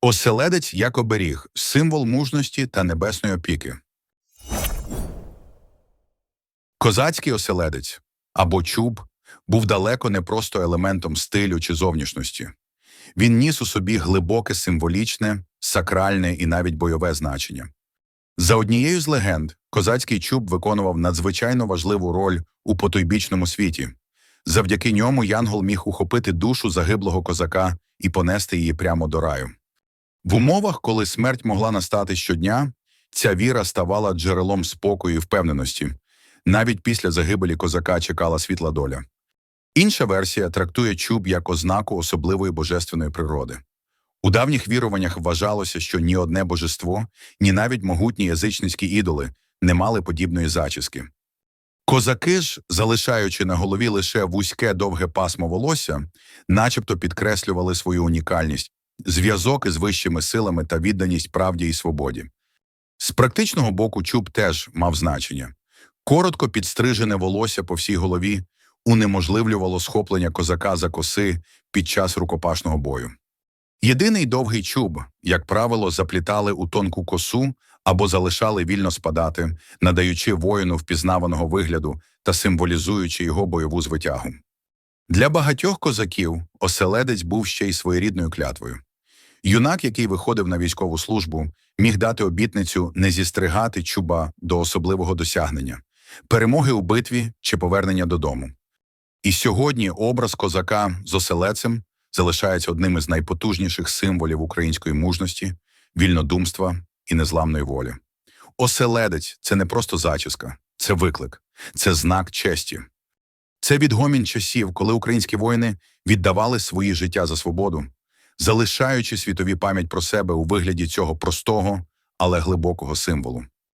Оселедець як оберіг, символ мужності та небесної опіки. Козацький оселедець або чуб був далеко не просто елементом стилю чи зовнішності. Він ніс у собі глибоке символічне, сакральне і навіть бойове значення. За однією з легенд, козацький чуб виконував надзвичайно важливу роль у потойбічному світі. Завдяки ньому Янгол міг ухопити душу загиблого козака і понести її прямо до раю. В умовах, коли смерть могла настати щодня, ця віра ставала джерелом спокою і впевненості. Навіть після загибелі козака чекала світла доля. Інша версія трактує чуб як ознаку особливої божественної природи. У давніх віруваннях вважалося, що ні одне божество, ні навіть могутні язичницькі ідоли не мали подібної зачіски. Козаки ж, залишаючи на голові лише вузьке довге пасмо волосся, начебто підкреслювали свою унікальність, зв'язок із вищими силами та відданість правді і свободі. З практичного боку чуб теж мав значення. Коротко підстрижене волосся по всій голові унеможливлювало схоплення козака за коси під час рукопашного бою. Єдиний довгий чуб, як правило, заплітали у тонку косу або залишали вільно спадати, надаючи воїну впізнаваного вигляду та символізуючи його бойову звитягу. Для багатьох козаків оселедець був ще й своєрідною клятвою. Юнак, який виходив на військову службу, міг дати обітницю не зістригати чуба до особливого досягнення, перемоги у битві чи повернення додому. І сьогодні образ козака з оселецем залишається одним із найпотужніших символів української мужності, вільнодумства і незламної волі. Оселедець це не просто зачіска, це виклик, це знак честі. Це відгомін часів, коли українські воїни віддавали свої життя за свободу, залишаючи світові пам'ять про себе у вигляді цього простого, але глибокого символу.